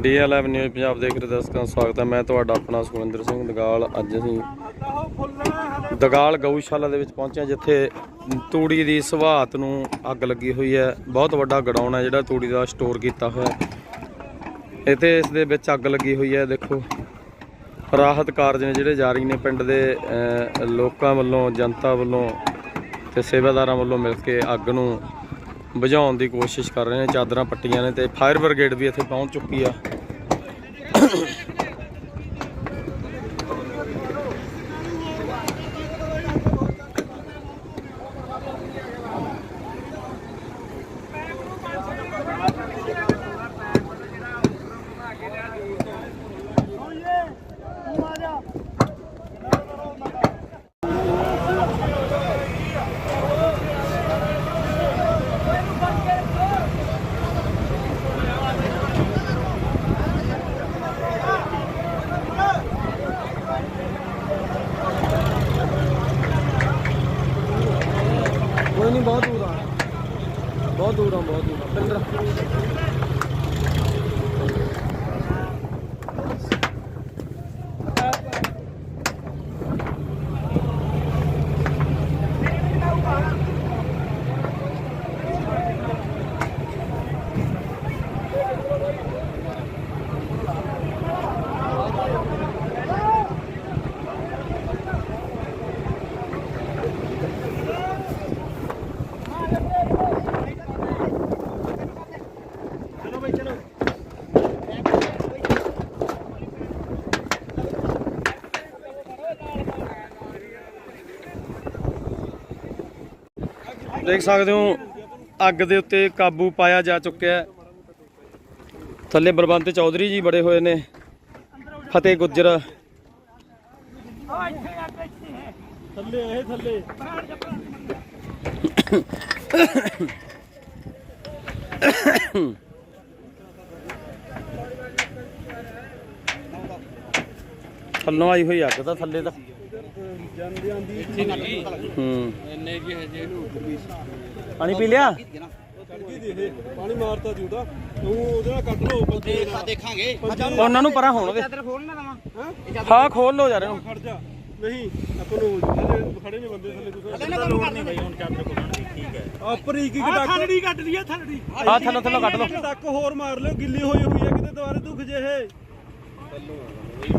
DLF news Punjab ਦੇਖ ਰਹੇ ਦਰਸ਼ਕਾਂ ਦਾ ਸਵਾਗਤ ਹੈ। ਮੈਂ ਤੁਹਾਡਾ ਆਪਣਾ ਸੁਖਵਿੰਦਰ ਸਿੰਘ ਦਗਾਲ। ਅੱਜ ਅਸੀਂ ਦਗਾਲ ਗਊਸ਼ਾਲਾ ਦੇ ਵਿੱਚ ਪਹੁੰਚੇ ਜਿੱਥੇ ਤੂੜੀ ਦੀ ਸੁਹਾਤ ਨੂੰ ਅੱਗ ਲੱਗੀ ਹੋਈ ਹੈ। ਬਹੁਤ ਵੱਡਾ ਗਡਾਊਨ ਹੈ ਜਿਹੜਾ ਤੂੜੀ ਦਾ ਸਟੋਰ ਕੀਤਾ ਹੋਇਆ ਹੈ। ਇੱਥੇ ਇਸ ਦੇ ਵਿੱਚ ਅੱਗ ਲੱਗੀ ਹੋਈ ਹੈ। ਦੇਖੋ, ਰਾਹਤ ਕਾਰਜ ਨੇ ਜਿਹੜੇ ਜਾਰੀ ਨੇ ਪਿੰਡ ਦੇ ਲੋਕਾਂ ਵੱਲੋਂ, ਜਨਤਾ ਵੱਲੋਂ ਤੇ ਸੇਵਾਦਾਰਾਂ ਵੱਲੋਂ ਮਿਲ ਕੇ ਅੱਗ ਨੂੰ ਬੁਝਾਉਣ ਦੀ ਕੋਸ਼ਿਸ਼ ਕਰ ਰਹੇ ਨੇ, ਚਾਦਰਾਂ ਪੱਟੀਆਂ ਨੇ ਤੇ ਫਾਇਰ ਬ੍ਰਿਗੇਡ ਵੀ ਇੱਥੇ ਪਹੁੰਚ ਚੁੱਕੀ ਆ ਕੋਈ ਨਹੀਂ ਬਹੁਤ ਦੂਰ ਆ ਬਹੁਤ ਦੂਰ ਆ ਬਹੁਤ ਦੂਰ ਆ ਪਿੰਦਰ ਦੇਖ ਸਕਦੇ ਹੋ, ਅੱਗ ਦੇ ਉੱਤੇ ਕਾਬੂ ਪਾਇਆ ਜਾ ਚੁੱਕਿਆ ਹੈ। ਥੱਲੇ ਬਲਵੰਤ ਚੌਧਰੀ ਜੀ ਬੜੇ ਹੋਏ ਨੇ, ਫਤਿਹ ਗੁੱਜਰ। ਥੱਲੇ, ਇਹ ਥੱਲੇ। ਥੱਲੋਂ ਆਈ ਹੋਈ ਅੱਗ ਤਾਂ ਥੱਲੇ ਤਾਂ। ਹੂੰ। ਇੰਨੇ ਕੀ ਪਾਣੀ ਪੀ ਲਿਆ? ਪਾਣੀ ਮਾਰਤਾ ਜੀ ਉਹਦਾ। ਤੂੰ ਉਹਦੇ ਨਾਲ ਕੱਢ ਬੱਚੇ ਨਾਲ। ਦੇਖਾਂਗੇ। ਉਹਨਾਂ ਨੂੰ ਪਰਾਂ ਹੋਣ ਦੇ। ਚਾਦਰ ਖੋਲਣਾ ਦਵਾਂ ਹਾਂ? ਹਾਂ ਖੋਲ ਲੋ ਯਾਰ। ਇਹਨੂੰ ਖੜ ਜਾ। ਨਹੀਂ ਆਪਾਂ ਨੂੰ ਜਿਹੜੇ ਖੜੇ ਨੇ ਬੰਦੇ ਥੱਲੇ ਤੁਸੀਂ ਲੋੜ ਨਹੀਂ ਬਈ ਹੁਣ ਆਪਰ ਇੱਕ ਇੱਕ ਡੱਕ ਥੱਲੜੀ ਕੱਢ ਲਿਆ ਥੱਲੜੀ। ਆ ਥੱਲੋਂ ਥੱਲੋਂ ਕੱਢ ਲੋ ਡੱਕ ਹੋਰ ਮਾਰ ਲਿਓ ਗਿੱਲੀ ਹੋਈ ਹੋਈ ਹੈ ਕਿਤੇ ਦੁਬਾਰੇ ਦੁੱਖ ਜੇ ਇਹ ਥੱਲੇ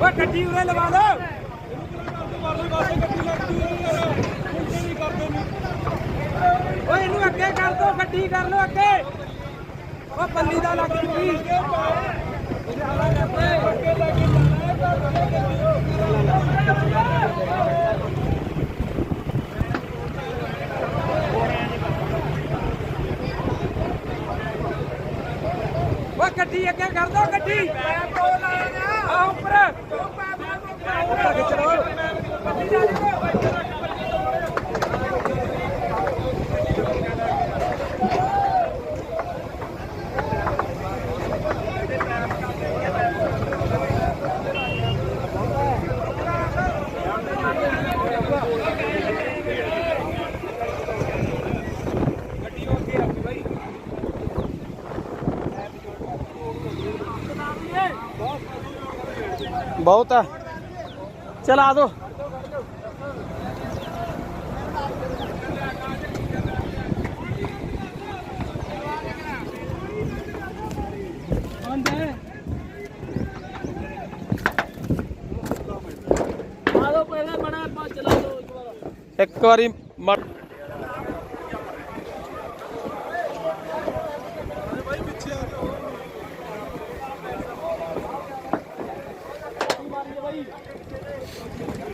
ਯਾਰ ਗੱਡੀ ਨਹੀਂ ਕਰਦੇ ਨਹੀਂ ਓਏ ਇਹਨੂੰ ਅੱਗੇ ਕਰ ਦੋ, ਗੱਡੀ ਕਰ ਲਓ ਅੱਗੇ। ਓ ਪੱਲੀ ਦਾ ਲੱਗ ਜੂਗੀ ਓ ਗੱਡੀ ਅੱਗੇ ਕਰ ਦੋ ਗੱਡੀ। ਆ ਉੱਪਰ। ਗੱਡੀ ਜਾ ਬਹੁਤ ਆ। ਚਲਾ ਦੋ। ਇੱਕ ਵਾਰੀ।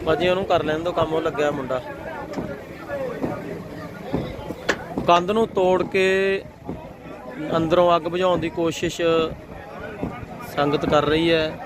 ਭਾਜੀ ਉਹਨੂੰ ਕਰ ਲੈਣ ਦੋ ਕੰਮ, ਉਹ ਲੱਗਿਆ ਮੁੰਡਾ। ਕੰਧ ਨੂੰ ਤੋੜ ਕੇ ਅੰਦਰੋਂ ਅੱਗ ਬੁਝਾਉਣ ਦੀ ਕੋਸ਼ਿਸ਼ ਸੰਗਤ ਕਰ ਰਹੀ ਹੈ।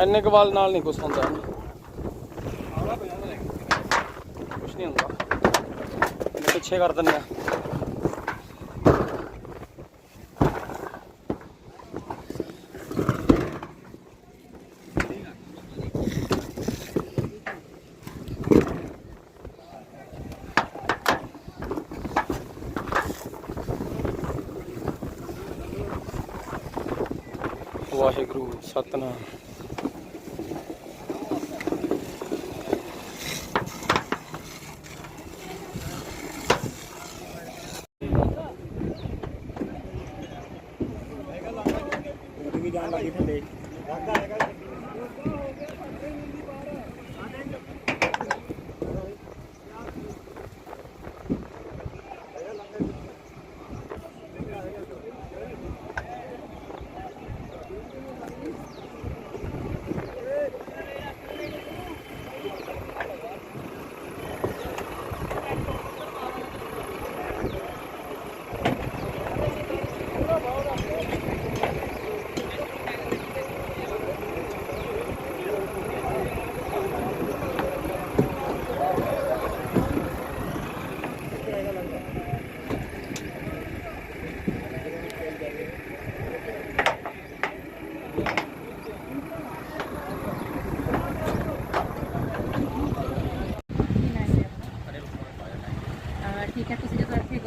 ਇੰਨੇ ਕਵਾਲ ਨਾਲ ਨਹੀਂ ਕੁਛ ਹੁੰਦਾ। ਕੁਛ ਨਹੀਂ ਹੁੰਦਾ। ਪਿੱਛੇ ਕਰ ਦਿੰਦੇ ਆ। ਵਾਹਿਗੁਰੂ, ਸਤਨਾਮ ਵੀ ਜਾਣ ਲੱਗੀ ਥੱਲੇ ਅਹ ਠੀਕ ਹੈ ਤੁਸੀਂ ਜਦੋਂ ਇੱਥੇ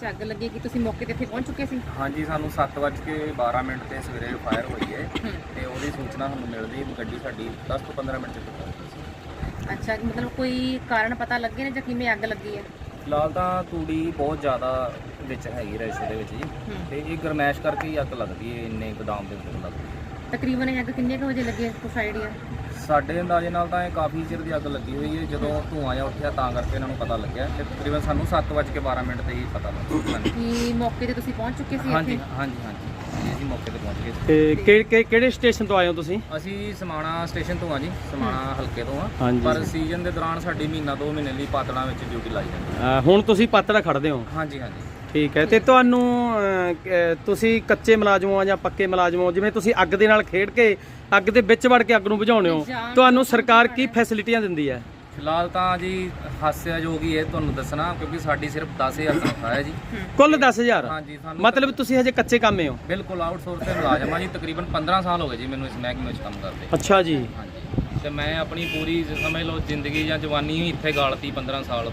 ਵਿੱਚ ਅੱਗ ਲੱਗੀ ਕਿ ਤੁਸੀਂ ਮੌਕੇ ਤੇ ਇੱਥੇ ਪਹੁੰਚ ਚੁੱਕੇ ਸੀ? ਹਾਂਜੀ ਸਾਨੂੰ 7:12 ਮਿੰਟ ਤੇ ਸਵੇਰੇ ਫਾਇਰ ਹੋਈ ਹੈ। ਤੇ ਉਹਦੀ ਸੂਚਨਾ ਸਾਨੂੰ ਮਿਲਦੀ ਗੱਡੀ ਸਾਡੀ 10 ਤੋਂ 15 ਮਿੰਟ ਚ ਪਹੁੰਚ ਅੱਛਾ ਮਤਲਬ ਕੋਈ ਕਾਰਨ ਪਤਾ ਲੱਗੇ ਨੇ ਜਾਂ ਕਿਵੇਂ ਅੱਗ ਲੱਗੀ ਹੈ? ਫਿਲਹਾਲ ਤਾਂ ਤੂੜੀ ਬਹੁਤ ਜ਼ਿਆਦਾ ਵਿੱਚ ਹੈਗੀ ਰੈਸ਼ੋ ਦੇ ਵਿੱਚ ਜੀ। ਤੇ ਇਹ ਗਰਮੈਸ਼ ਕਰਕੇ ਹੀ ਅੱਗ ਲੱਗਦੀ ਹੈ ਇੰਨੇ ਗੋਦਾਮ ਦੇ ਅੰਦਰ ਲੱਗਦੀ ਤਕਰੀਬਨ ਇਹ ਅੱਗ ਕਿੰਨੇ ਕੁ ਵਜੇ ਲੱਗੀ ਹੈ? ਕੁਛ ਆਈਡੀਆ ਸਾਡੇ ਅੰਦਾਜ਼ੇ ਨਾਲ ਤਾਂ ਇਹ ਕਾਫੀ ਚਿਰ ਦੀ ਅੱਗ ਲੱਗੀ ਹੋਈ ਹੈ। ਜਦੋਂ ਧੂਆਂ ਜਿਹਾ ਉੱਠਿਆ ਤਾਂ ਕਰਕੇ ਇਹਨਾਂ ਨੂੰ ਪਤਾ ਲੱਗਿਆ ਤੇ ਤਕਰੀਬਨ ਸਾਨੂੰ 7:12 ਮਿੰਟ ਤੇ ਹੀ ਪਤਾ ਲੱਗਾ। ਕਿ ਮੌਕੇ ਤੇ ਤੁਸੀਂ ਪਹੁੰਚ ਚੁੱਕੇ ਸੀ ਹਾਂਜੀ ਇੱਥੇ? ਹਾਂਜੀ ਹਾਂਜੀ। ਜੀ, ਅਸੀਂ ਮੌਕੇ ਤੇ ਪਹੁੰਚ ਗਏ ਸੀ। ਤੇ ਕਿ- ਕਿ- ਕਿਹੜੇ ਸਟੇਸ਼ਨ ਤੋਂ ਆਏ ਹੋ ਤੁਸੀਂ? ਅਸੀਂ ਸਮਾਣਾ ਸਟੇਸ਼ਨ ਤੋਂ ਆ ਜੀ ਸਮਾਣਾ ਹਲਕੇ ਤੋਂ ਆ। ਪਰ ਸੀਜ਼ਨ ਦੇ ਦੌਰਾਨ ਸਾਡੀ ਮਹੀਨਾ ਦੋ ਮਹੀਨੇ ਲਈ ਪਾਤੜਾਂ ਵਿੱਚ ਡਿਊਟੀ ਲਾਈ ਜਾਂਦੀ ਹੈ। ਹੁਣ ਤੁਸੀਂ ਪਾਤੜਾ ਖੜਦੇ ਹੋ? ਹਾਂਜੀ ਹਾਂਜੀ। ਠੀਕ ਹੈ। ਤੇ ਤੁਹਾਨੂੰ ਅਹ, ਕ- ਤੁਸੀਂ ਕੱਚੇ ਮੁਲਾਜ਼ਮ ਹੋ ਜਾਂ ਪੱਕੇ ਮੁਲਾਜ਼ਮ ਹੋ? ਜਿਵੇਂ ਤੁਸੀਂ ਅੱਗ ਦੇ ਨਾਲ ਖੇਡ ਕੇ ਅੱਗ ਦੇ ਵਿੱਚ ਵੜ ਕੇ ਅੱਗ ਨੂੰ ਬੁਝਾਉਣੇ ਹੋ ਤੁਹਾਨੂੰ ਸਰਕਾਰ ਕੀ ਫੈਸਿਲਿਟੀਆਂ ਦਿੰਦੀ ਹੈ? ਫਿਲਹਾਲ ਤਾਂ ਜੀ ਹਾਸਿਆਯੋਗ ਹੀ ਹੈ ਤੁਹਾਨੂੰ ਦੱਸਣਾ ਕਿਉਂਕਿ ਸਾਡੀ ਸਿਰਫ 10000 ਤਨਖਾਹ ਹੈ ਜੀ। ਕੁੱਲ 10000 ਹਾਂਜੀ ਸਾਨੂੰ ਮਤਲਬ ਤੁਸੀਂ ਹਜੇ ਕੱਚੇ ਕਾਮੇ ਹੋ? ਬਿਲਕੁਲ ਆਊਟਸੋਰਸ ਤੇ ਮੁਲਾਜ਼ਮ ਜੀ ਤਕਰੀਬਨ 15 ਸਾਲ ਹੋ ਗਏ ਜੀ ਮੈਨੂੰ ਇਸ ਮਹਿਕਮੇ ਵਿੱਚ ਕੰਮ ਕਰਦੇ। ਅੱਛਾ ਜੀ। ਹਾਂਜੀ। ਤੇ ਮੈਂ ਆਪਣੀ ਪੂਰੀ ਸਮਝ ਲਓ ਜ਼ਿੰਦਗੀ ਜਾਂ ਜਵਾਨੀ ਹੀ ਇੱਥੇ ਗਾਲਤੀ 15 ਸਾਲ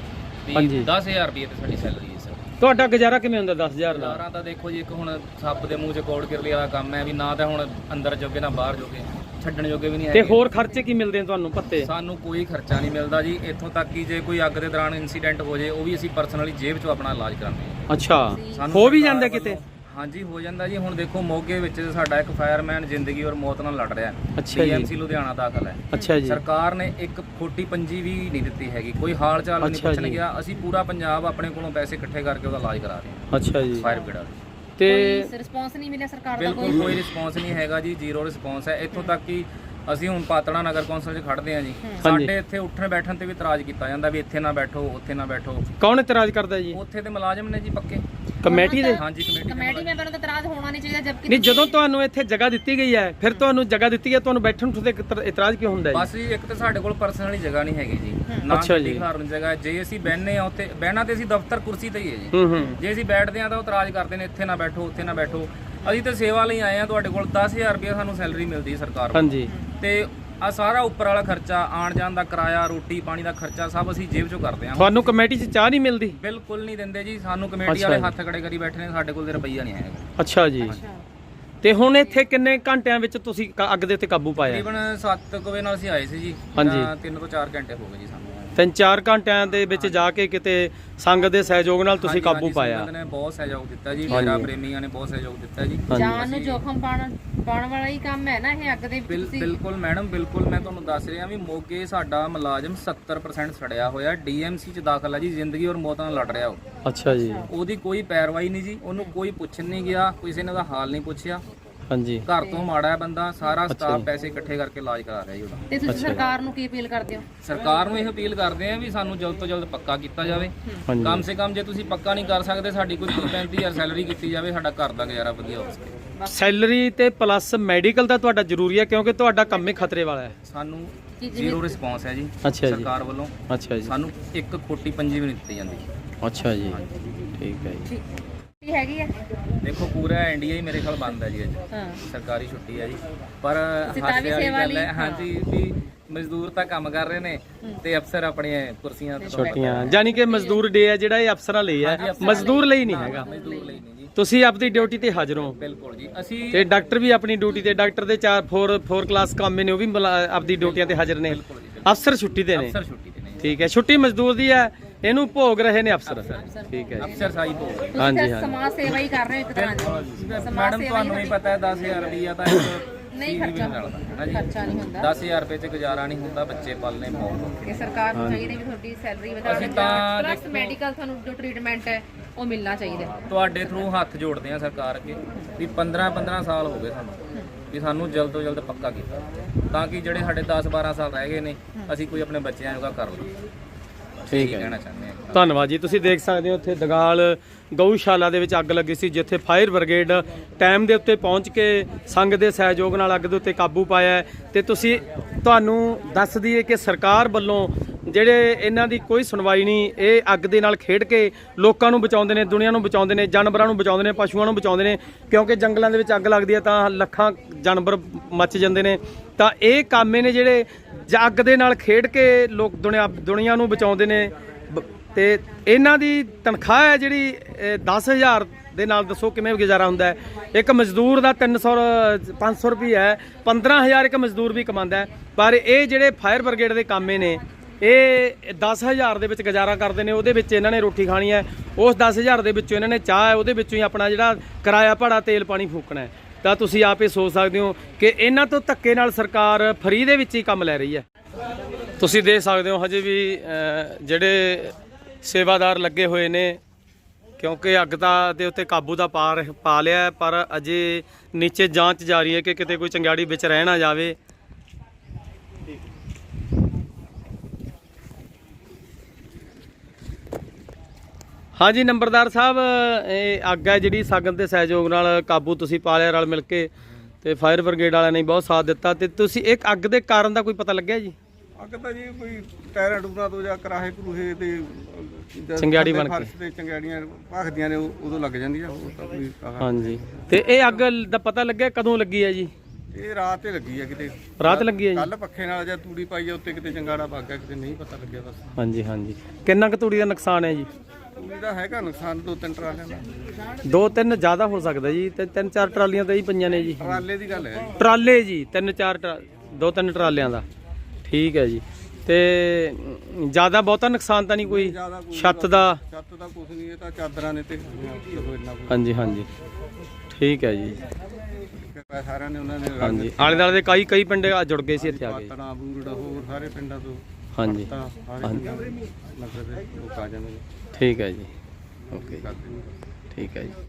ਦੀ। ਹਾਂਜੀ। 10000 ਰੁਪਏ ਤੇ ਸਾਡੀ ਸੈਲਰੀ ਹੈ। ਤੁਹਾਡਾ ਗੁਜ਼ਾਰਾ ਕਿਵੇਂ ਹੁੰਦਾ 10000 ਦਾ? ਲਾਰਾਂ ਤਾਂ ਦੇਖੋ ਜੀ ਇੱਕ ਹੁਣ ਸੱਪ ਦੇ ਮੂੰਹ 'ਚ ਕੋੜ ਕਿਰਲੀ ਵਾਲਾ ਕੰਮ ਹੈ ਵੀ ਨਾ ਤਾਂ ਹੁਣ ਅੰਦਰ ਜੋਗੇ ਨਾ ਬਾਹਰ ਜੋਗੇ ਛੱਡਣ ਜੋਗੇ ਵੀ ਨਹੀਂ ਤੇ ਹੈਗੇ। ਹੋਰ ਖਰਚੇ ਕੀ ਮਿਲਦੇ ਨੇ ਤੁਹਾਨੂੰ ਪੱਤੇ? ਸਾਨੂੰ ਕੋਈ ਖਰਚਾ ਨਹੀਂ ਮਿਲਦਾ ਜੀ ਇੱਥੋਂ ਤੱਕ ਕਿ ਜੇ ਕੋਈ ਅੱਗ ਦੇ ਦੌਰਾਨ ਇਨਸੀਡੈਂਟ ਹੋ ਜੇ ਉਹ ਵੀ ਅਸੀਂ ਪਰਸਨਲੀ ਜੇਬ 'ਚੋਂ ਆਪਣਾ ਇਲਾਜ ਕਰਾਉਂਦੇ ਹਾਂ। ਅੱਛਾ ਸਾਨੂੰ ਹੋ ਵੀ ਸਰਕਾਰ ਜਾਂਦਾ ਕਿਤੇ? ਵੱਲੋਂ- ਹਾਂਜੀ ਹੋ ਜਾਂਦਾ ਜੀ। ਹੁਣ ਦੇਖੋ ਮੋਗੇ ਵਿੱਚ ਸਾਡਾ ਇੱਕ ਫਾਇਰਮੈਨ ਜ਼ਿੰਦਗੀ ਔਰ ਮੌਤ ਨਾਲ ਲੜ ਰਿਹਾ ਅੱਛਾ ਜੀ। ਪੀਐਮਸੀ ਲੁਧਿਆਣਾ ਦਾਖਲ ਹੈ। ਅੱਛਾ ਜੀ। ਸਰਕਾਰ ਨੇ ਇੱਕ ਫੋਟੀ ਪੰਜੀ ਵੀ ਨਹੀਂ ਦਿੱਤੀ ਹੈਗੀ। ਕੋਈ ਹਾਲ ਚਾਲ ਨਹੀਂ ਅੱਛਾ ਪੁੱਛਣ ਜੀ। ਗਿਆ। ਅਸੀਂ ਪੂਰਾ ਪੰਜਾਬ ਆਪਣੇ ਕੋਲੋਂ ਪੈਸੇ ਇਕੱਠੇ ਕਰਕੇ ਉਹਦਾ ਇਲਾਜ ਕਰਾ ਰਹੇ ਹਾਂ। ਅੱਛਾ ਜੀ। ਫਾਇਰ ਬ੍ਰਿਗੇਡ ਤੇ ਕੋਈ ਰਿਸਪੌਂਸ ਨਹੀਂ ਮਿਲਿਆ ਸਰਕਾਰ ਦਾ ਬਿਲਕੁਲ ਕੋਈ? ਕੋਈ ਰਿਸਪੌਂਸ ਨਹੀਂ ਹੈਗਾ ਜੀ। ਜ਼ੀਰੋ ਰਿਸਪੌਂਸ ਹੈ। ਇੱਥੋਂ ਤੱਕ ਕਿ ਅਸੀਂ ਹੁਣ ਪਾਤੜਾ ਨਗਰ ਕੌਂਸਲ 'ਚ ਖੜਦੇ ਹਾਂ ਜੀ। ਸਾਡੇ ਇੱਥੇ ਉੱਠਣ ਬੈਠਣ ਤੇ ਵੀ ਇਤਰਾਜ਼ ਕੀਤਾ ਜਾਂਦਾ ਵੀ ਇੱਥੇ ਨਾ ਬੈਠੋ ਉੱਥੇ ਨਾ ਬੈਠੋ। ਕੌਣ ਇਤਰਾਜ਼ ਕਰਦਾ ਜੀ? ਉੱਥੇ ਤੇ ਮੁਲਾਜ਼ਮ ਨੇ ਜੀ ਪੱਕੇ। ਕਮੇਟੀ ਦੇ? ਹਾਂਜੀ ਕਮੇਟੀ ਦੇ। ਕਮੇਟੀ ਮੈਂਬਰਾਂ ਦਾ ਇਤਰਾਜ਼ ਹੋਣਾ ਨਹੀਂ ਚਾਹੀਦਾ ਜਦਕਿ ਨਹੀਂ ਜਦੋਂ ਤੁਹਾਨੂੰ ਇੱਥੇ ਜਗ੍ਹਾ ਦਿੱਤੀ ਗਈ ਹੈ ਫਿਰ ਤੁਹਾਨੂੰ ਜਗ੍ਹਾ ਦਿੱਤੀ ਹੈ ਤੁਹਾਨੂੰ ਬੈਠਣ ਨੂੰ ਤੇ ਇਤਰਾਜ਼ ਕਿਉਂ ਹੁੰਦਾ ਹੈ ਬਸ ਜੀ ਇੱਕ ਤਾਂ ਸਾਡੇ ਕੋਲ ਪਰਸਨਲੀ ਜਗ੍ਹਾ ਨਹੀਂ ਹੈਗੀ ਜੀ। ਨਾ। ਗੱਡੀ ਖਿਲਾਰਨ ਨੂੰ ਜਗ੍ਹਾ ਹੈ। ਜੇ ਅਸੀਂ ਬਹਿਨੇ ਆ ਉੱਥੇ ਬਹਿਣਾ ਤੇ ਅਸੀਂ ਦਫ਼ਤਰ ਕੁਰਸੀ ਤੇ ਹੀ ਹੈ ਜੀ। ਹੂੰ ਹੂੰ। ਜੇ ਅਸੀਂ ਬੈਠਦੇ ਆ ਤਾਂ ਉਹ ਇਤਰਾਜ਼ ਕਰਦੇ ਨੇ ਇੱਥੇ ਨਾ ਬੈਠੋ ਉੱਥੇ ਨਾ ਬੈਠੋ। ਅਸੀਂ ਤਾਂ ਸੇਵਾ ਲਈ ਆਏ ਆ ਤੁਹਾਡੇ ਕੋਲ 10000 ਰੁਪਏ ਸਾਨੂੰ ਸੈਲਰੀ ਮਿਲਦੀ ਹੈ ਸਰਕਾਰ। ਹਾਂਜੀ। ਤੇ ਆ ਸਾਰਾ ਉੱਪਰ ਵਾਲਾ ਖਰਚਾ ਆਣ ਜਾਣ ਦਾ ਕਿਰਾਇਆ ਰੋਟੀ ਪਾਣੀ ਦਾ ਖਰਚਾ ਸਭ ਅਸੀਂ ਜੇਬ ਚੋਂ ਕਰਦੇ ਆ ਤੁਹਾਨੂੰ ਕਮੇਟੀ 'ਚ ਚਾਹ ਨਹੀਂ ਮਿਲਦੀ? ਬਿਲਕੁਲ ਨਹੀਂ ਦਿੰਦੇ ਜੀ। ਸਾਨੂੰ ਕਮੇਟੀ ਅੱਛਾ ਵਾਲੇ ਜੀ। ਹੱਥ ਖੜੇ ਕਰੀ ਬੈਠੇ ਨੇ ਸਾਡੇ ਕੋਲ ਤੇ ਰੁਪਈਆ ਨਹੀਂ ਆਏਗਾ ਅੱਛਾ ਜੀ। ਤੇ ਹੁਣ ਇੱਥੇ ਕਿੰਨੇ ਘੰਟਿਆਂ ਵਿੱਚ ਤੁਸੀਂ ਕ- ਅੱਗ ਦੇ ਉੱਤੇ ਕਾਬੂ ਪਾਇਆ? ਤਕਰੀਬਨ 7 ਵਜੇ ਨਾਲ ਅਸੀਂ ਆਏ ਸੀ ਜੀ। ਹਾਂਜੀ। 3 ਤੋਂ 4 ਘੰਟੇ ਹੋ ਗਏ ਜੀ ਸਾਨੂੰ। ਤਿੰਨ ਚਾਰ ਘੰਟਿਆਂ ਦੇ ਵਿੱਚ ਜਾ ਕੇ ਕਿਤੇ ਸੰਗਤ ਦੇ ਸਹਿਯੋਗ ਨਾਲ ਤੁਸੀਂ ਕਾਬੂ ਪਾਇਆ। ਸੰਗਤ ਨੇ ਬਹੁਤ ਸਹਿਯੋਗ ਦਿੱਤਾ ਜੀ ਹਾਂਜੀ। ਮੇਰਾ ਪ੍ਰੇਮੀਆਂ ਨੇ ਬਹੁਤ ਸਹਿਯੋਗ ਦਿੱਤਾ ਜੀ। ਹਾਂਜੀ। ਜਾਨ ਨੂੰ ਜੋਖਮ ਪਾਉਣ ਪਾਉਣ ਵਾਲਾ ਹੀ ਕੰਮ ਹੈ ਨਾ ਇਹ ਅੱਗ ਦੇ ਵਿੱਚ ਬਿਲ- ਤੁਸੀਂ। ਬਿਲਕੁਲ ਮੈਡਮ ਬਿਲਕੁਲ ਮੈਂ ਤੁਹਾਨੂੰ ਦੱਸ ਰਿਹਾ ਵੀ ਮੋਗੇ ਸਾਡਾ ਮੁਲਾਜ਼ਮ 70% ਸੜਿਆ ਹੋਇਆ ਡੀਐਮਸੀ ਚ ਦਾਖਲ ਹੈ ਜੀ ਜ਼ਿੰਦਗੀ ਔਰ ਮੌਤ ਨਾਲ ਲੜ ਰਿਹਾ ਉਹ। ਅੱਛਾ ਜੀ। ਉਹਦੀ ਕੋਈ ਪੈਰਵਾਈ ਨਹੀਂ ਜੀ ਉਹਨੂੰ ਕੋਈ ਪੁੱਛਣ ਨਹੀਂ ਗਿਆ ਕਿਸੇ ਨੇ ਉਹਦਾ ਹਾਲ ਨਹੀਂ ਪੁੱਛਿਆ। ਹਾਂਜੀ। ਘਰ ਤੋਂ ਮਾੜਾ ਹੈ ਬੰਦਾ ਸਾਰਾ ਸਟਾਫ। ਪੈਸੇ ਇਕੱਠੇ ਕਰਕੇ ਇਲਾਜ ਕਰਾ ਰਿਹਾ ਜੀ ਉਹਦਾ। ਤੇ ਤੁਸੀਂ। ਸਰਕਾਰ ਨੂੰ ਕੀ ਅਪੀਲ ਕਰਦੇ ਹੋ? ਸਰਕਾਰ ਨੂੰ ਇਹ ਅਪੀਲ ਕਰਦੇ ਆ ਵੀ ਸਾਨੂੰ ਜਲਦ ਤੋਂ ਜਲਦ ਪੱਕਾ ਕੀਤਾ ਜਾਵੇ। ਕਮ ਸੇ ਕਮ ਜੇ ਤੁਸੀਂ ਪੱਕਾ ਨਹੀਂ ਕਰ ਸਕਦੇ ਸਾਡੀ ਕੋਈ 35000 ਸੈਲਰੀ ਕੀਤੀ ਜਾਵੇ ਸਾਡਾ ਘਰ ਦਾ ਗੁਜ਼ਾਰਾ ਵਧੀਆ ਹੋ ਸਕੇ। ਸੈਲਰੀ ਤੇ ਪਲੱਸ ਮੈਡੀਕਲ ਦਾ ਤੁਹਾਡਾ ਜ਼ਰੂਰੀ ਹੈ ਕਿਉਂਕਿ ਤੁਹਾਡਾ ਕੰਮ ਹੀ ਖਤਰੇ ਵਾਲਾ ਹੈ। ਸਾਨੂੰ ਜ਼ੀਰੋ ਰਿਸਪੌਂਸ ਹੈ ਜੀ ਸਰਕਾਰ ਵੱਲੋਂ। ਅੱਛਾ ਜੀ। ਸਾਨੂੰ ਇੱਕ ਖੋਟੀ ਪੰਜੀ ਵੀ ਨਹੀਂ ਦਿੱਤੀ ਜਾਂਦੀ ਅੱਛਾ ਜੀ। ਠੀਕ ਹੈ ਜੀ। ਕੀ ਹੈਗੀ ਹੈ ਦੇਖੋ ਪੂਰਾ ਇੰਡੀਆ ਹੀ ਮੇਰੇ ਖਿਆਲ ਬੰਦ ਹੈ ਜੀ ਅੱਜ। ਹਾਂ। ਸਰਕਾਰੀ ਛੁੱਟੀ ਹੈ ਜੀ। ਪਰ ਤੁਸੀਂ ਤਾਂ ਵੀ ਹਾਸੇ ਵਾਲੀ ਸੇਵਾ ਗੱਲ ਹੈ। ਲਈ, ਹਾਂਜੀ ਵੀ ਮਜ਼ਦੂਰ ਤਾਂ ਕੰਮ ਕਰ ਰਹੇ ਨੇ ਤੇ ਅਫਸਰ ਆਪਣੀਆਂ ਕੁਰਸੀਆਂ ਤੇ ਛੋਟੀਆਂ। ਯਾਨੀ ਕਿ ਮਜ਼ਦੂਰ ਡੇ ਹੈ ਜਿਹੜਾ ਇਹ ਅਫਸਰਾਂ ਲਈ ਹੈ। ਮਜ਼ਦੂਰ ਲਈ ਨਹੀਂ ਹੈਗਾ। ਮਜ਼ਦੂਰ ਲਈ ਨਹੀਂ ਜੀ। ਤੁਸੀਂ ਆਪਣੀ ਡਿਊਟੀ ਤੇ ਹਾਜ਼ਰ ਹੋ। ਬਿਲਕੁਲ ਜੀ। ਅਸੀਂ ਤੇ ਡਾਕਟਰ ਵੀ ਆਪਣੀ ਡਿਊਟੀ ਤੇ ਡਾਕਟਰ ਦੇ 4 4 4 ਕਲਾਸ ਕੰਮ ਨੇ ਉਹ ਵੀ ਮੁਲਾ- ਆਪਦੀ ਡਿਊਟੀਆਂ ਤੇ ਹਾਜ਼ਰ ਨੇ। ਅਫਸਰ ਛੁੱਟੀ ਤੇ ਨੇ। ਅਫਸਰ ਛੁੱਟੀ ਤੇ ਨੇ ਠੀਕ ਹੈ। ਛੁੱਟੀ ਮਜ਼ਦੂਰ ਦੀ ਹੈ। ਇਹਨੂੰ ਭੋਗ ਰਹੇ ਨੇ ਅਫਸਰ। ਠੀਕ ਹੈ ਜੀ। ਅਫਸਰ ਸਾਈ ਤੋਂ ਹਾਂਜੀ, ਹਾਂਜੀ। ਸਮਾਜ ਸੇਵਾ ਹੀ ਕਰ ਰਹੇ ਹੋ ਇੱਕ ਤਰ੍ਹਾਂ ਦੀ। ਸਮਾਜ ਮੈਡਮ ਸੇਵਾ ਤੁਹਾਨੂੰ ਹੀ। ਪਤਾ ਹੈ 10000 ਰੁਪਈਆ ਤਾਂ ਇੱਕ ਨਹੀਂ ਖਰਚਾ ਹੈ ਨਹੀਂ ਹੁੰਦਾ। 10000 ਰੁਪਏ ਚ ਗੁਜ਼ਾਰਾ ਨਹੀਂ ਹੁੰਦਾ ਬੱਚੇ ਪਾਲਨੇ ਬਹੁਤ। ਸਰਕਾਰ ਨੂੰ ਚਾਹੀਦਾ ਵੀ ਤੁਹਾਡੀ ਸੈਲਰੀ ਵਧਾ ਅਸੀਂ ਤਾਂ ਪਲੱਸ ਦੇਖੋ- ਮੈਡੀਕਲ ਤੁਹਾਨੂੰ ਜੋ ਟ੍ਰੀਟਮੈਂਟ ਹੈ ਉਹ ਮਿਲਣਾ ਚਾਹੀਦਾ ਹੈ। ਤੁਹਾਡੇ ਥਰੂ ਹੱਥ ਜੋੜਦੇ ਆ ਸਰਕਾਰ ਅੱਗੇ ਵੀ 15 15 ਸਾਲ ਹੋ ਗਏ ਸਾਨੂੰ ਵੀ ਸਾਨੂੰ ਜਲਦ ਤੋਂ ਜਲਦ ਪੱਕਾ ਕੀਤਾ ਤਾਂ ਕਿ ਜਿਹੜੇ ਸਾਡੇ 10 12 ਸਾਲ ਰਹਿ ਗਏ ਨੇ ਅਸੀਂ ਕੋਈ ਆਪਣੇ ਬੱਚਿਆਂ ਜੋਗਾ ਕਰ ਲਈਏ। ਠੀਕ ਹੈ ਕਹਿਣਾ ਚਾਹੁੰਦੇ ਹਾਂ ਧੰਨਵਾਦ ਜੀ। ਤੁਸੀਂ ਦੇਖ ਸਕਦੇ ਹੋ ਇੱਥੇ ਦਗਾਲ ਗਊਸ਼ਾਲਾ ਦੇ ਵਿੱਚ ਅੱਗ ਲੱਗੀ ਸੀ ਜਿੱਥੇ ਫਾਇਰ ਬ੍ਰਿਗੇਡ ਟਾਈਮ ਦੇ ਉੱਤੇ ਪਹੁੰਚ ਕੇ ਸੰਘ ਦੇ ਸਹਿਯੋਗ ਨਾਲ ਅੱਗ ਦੇ ਉੱਤੇ ਕਾਬੂ ਪਾਇਆ ਹੈ। ਤੇ ਤੁਸੀਂ ਤੁਹਾਨੂੰ ਦੱਸ ਦਈਏ ਕਿ ਸਰਕਾਰ ਵੱਲੋਂ ਜਿਹੜੇ ਇਹਨਾਂ ਦੀ ਕੋਈ ਸੁਣਵਾਈ ਨਹੀਂ ਇਹ ਅੱਗ ਦੇ ਨਾਲ ਖੇਡ ਕੇ ਲੋਕਾਂ ਨੂੰ ਬਚਾਉਂਦੇ ਨੇ ਦੁਨੀਆ ਨੂੰ ਬਚਾਉਂਦੇ ਨੇ ਜਾਨਵਰਾਂ ਨੂੰ ਬਚਾਉਂਦੇ ਨੇ ਪਸ਼ੂਆਂ ਨੂੰ ਬਚਾਉਂਦੇ ਨੇ ਕਿਉਂਕਿ ਜੰਗਲਾਂ ਦੇ ਵਿੱਚ ਅੱਗ ਲੱਗਦੀ ਹੈ ਤਾਂ ਲੱਖਾਂ ਜਾਨਵਰ ਮੱਚ ਜਾਂਦੇ ਨੇ। ਤਾਂ ਇਹ ਕਾਮੇ ਨੇ ਜਿਹੜੇ ਜਾਂ ਅੱਗ ਦੇ ਨਾਲ ਖੇਡ ਕੇ ਲੋਕ ਦੁਨੀਆ ਦੁਨੀਆ ਨੂੰ ਬਚਾਉਂਦੇ ਨੇ। ਬ- ਤੇ ਇਹਨਾਂ ਦੀ ਤਨਖਾਹ ਹੈ ਜਿਹੜੀ, ਇਹ 10000 ਦੇ ਨਾਲ ਦੱਸੋ ਕਿਵੇਂ ਗੁਜ਼ਾਰਾ ਹੁੰਦਾ ਹੈ। ਇੱਕ ਮਜ਼ਦੂਰ ਦਾ 300 ਰ- 500 ਰੁਪਏ ਹੈ 15000 ਇੱਕ ਮਜ਼ਦੂਰ ਵੀ ਕਮਾਉਂਦਾ ਪਰ ਇਹ ਜਿਹੜੇ ਫਾਇਰ ਬ੍ਰਿਗੇਡ ਦੇ ਕਾਮੇ ਨੇ, ਇਹ 10000 ਦੇ ਵਿੱਚ ਗੁਜ਼ਾਰਾ ਕਰਦੇ ਨੇ, ਉਹਦੇ ਵਿੱਚ ਇਹਨਾਂ ਨੇ ਰੋਟੀ ਖਾਣੀ ਹੈ। ਉਸ 10000 ਦੇ ਵਿੱਚੋਂ ਇਹਨਾਂ ਨੇ ਚਾਹ ਹੈ, ਉਹਦੇ ਵਿੱਚੋਂ ਹੀ ਆਪਣਾ ਜਿਹੜਾ ਕਿਰਾਇਆ ਭਾੜਾ ਤੇਲ ਪਾਣੀ ਫੂਕਣਾ ਹੈ। ਤਾਂ ਤੁਸੀਂ ਆਪ ਆਪੇ ਸੋਚ ਸਕਦੇ ਹੋ ਕਿ ਇਹਨਾਂ ਤੋਂ ਧੱਕੇ ਨਾਲ ਸਰਕਾਰ ਫਰੀ ਦੇ ਵਿੱਚ ਹੀ ਕੰਮ ਲੈ ਰਹੀ ਹੈ। ਤੁਸੀਂ ਦੇਖ ਸਕਦੇ ਹੋ ਹਜੇ ਵੀ ਜਿਹੜੇ ਸੇਵਾਦਾਰ ਲੱਗੇ ਹੋਏ ਨੇ, ਕਿਉਂਕਿ ਅੱਗ ਦਾ ਦੇ ਉੱਤੇ ਕਾਬੂ ਦਾ ਪਾ ਰਹੇ- ਪਾ ਲਿਆ ਪਰ ਅਜੇ ਨੀਚੇ ਜਾਂਚ ਜਾਰੀ ਹੈ ਕਿ ਕਿਤੇ ਕੋਈ ਚੰਗਿਆੜੀ ਵਿੱਚ ਰਹਿ ਨਾ ਜਾਵੇ। ਹਾਂਜੀ ਨੰਬਰਦਾਰ ਸਾਹਿਬ ਇਹ ਅੱਗ ਹੈ ਜਿਹੜੀ ਸਗਨ ਦੇ ਸਹਿਯੋਗ ਨਾਲ ਕਾਬੂ ਤੁਸੀਂ ਪਾ ਲਿਆ ਰਲ ਮਿਲ ਕੇ ਤੇ ਫਾਇਰ ਬ੍ਰਿਗੇਡ ਵਾਲਿਆਂ ਨੇ ਬਹੁਤ ਸਾਥ ਦਿੱਤਾ ਤੇ ਤੁਸੀਂ ਇੱਕ ਅੱਗ ਦੇ ਕਾਰਨ ਦਾ ਕੋਈ ਪਤਾ ਲੱਗਿਆ ਜੀ? ਅੱਗ ਤਾਂ ਜੀ ਕੋਈ ਟਾਇਰਾਂ ਟੂਰਾਂ ਤੋਂ ਜਾਂ ਕਰਾਹੇ ਕਰੂਹੇ ਤੇ ਚੰਗਿਆੜੀ ਬਣ ਕੇ। ਫਰਸ਼ ਤੇ ਚੰਗਿਆੜੀਆਂ ਭਖਦੀਆਂ ਨੇ ਉਦੋਂ ਲੱਗ ਜਾਂਦੀਆਂ ਹਾਂਜੀ। ਤੇ ਇਹ ਅੱਗ ਦਾ ਪਤਾ ਲੱਗਿਆ ਕਦੋਂ ਲੱਗੀ ਹੈ ਜੀ? ਇਹ ਰਾਤ ਤੇ ਲੱਗੀ ਆ ਕਿਤੇ। ਰਾਤ ਲੱਗੀ ਹੈ ਜੀ? ਕੱਲ ਪੱਖੇ ਨਾਲ ਜਾਂ ਤੂੜੀ ਪਾਈ ਆ ਉੱਤੇ ਕਿਤੇ ਚੰਗਾੜਾ ਗਿਆ ਕਿਤੇ ਨਹੀਂ ਪਤਾ ਲੱਗਿਆ ਬਸ। ਹਾਂਜੀ ਹਾਂਜੀ। ਕਿੰਨਾ ਕੁ ਤੂੜੀ ਦਾ ਨੁਕਸਾਨ ਹੈ ਜੀ? ਤੂੜੀ ਦਾ ਹੈਗਾ ਨੁਕਸਾਨ ਦੋ ਤਿੰਨ ਟਰਾਲਿਆਂ ਦਾ। ਦੋ ਤਿੰਨ ਜ਼ਿਆਦਾ ਹੋ ਸਕਦਾ ਜੀ ਤੇ ਤਿੰਨ ਚਾਰ ਟਰਾਲੀਆਂ ਤਾਂ ਹੀ ਪਈਆਂ ਨੇ ਜੀ। ਟਰਾਲੇ ਦੀ ਗੱਲ ਹੈ। ਜੀ ਟਰਾਲੇ ਜੀ ਤਿੰਨ ਚਾਰ ਟਰਾ- ਦੋ ਤਿੰਨ ਟਰਾਲਿਆਂ ਦਾ। ਠੀਕ ਹੈ ਜੀ। ਤੇ ਅਮ, ਜ਼ਿਆਦਾ ਬਹੁਤਾ ਨੁਕਸਾਨ ਤਾਂ ਨਹੀਂ ਕੋਈ? ਜ਼ਿਆਦਾ ਕੋਈ ਛੱਤ ਦਾ? ਛੱਤ ਦਾ ਕੁਝ ਨਹੀਂ ਇਹ ਤਾਂ ਚਾਦਰਾਂ ਨੇ ਤੇ ਚਲੋ ਇੰਨਾ ਕੁ ਹਾਂਜੀ ਹਾਂਜੀ। ਠੀਕ ਹੈ ਜੀ। ਸਾਰਿਆਂ ਨੇ ਉਹਨਾਂ ਨੇ ਰਲ ਹਾਂਜੀ। ਆਲੇ ਦੁਆਲੇ ਦੇ ਕਈ ਕਈ ਪਿੰਡ ਆ ਜੁੜ ਗਏ ਸੀ ਇੱਥੇ ਆ ਕੇ। ਪਾਤਣਾ ਹੋਰ ਸਾਰੇ ਪਿੰਡਾਂ ਤੋਂ ਹਾਂਜੀ। ਤਾਂ ਸਾਰੇ ਨਗਰ ਦੇ ਲੋਕ ਆ ਜਾਂਦੇ ਨੇ। ਠੀਕ ਹੈ ਜੀ। ਓਕੇ। ਨੇ ਠੀਕ ਹੈ ਜੀ।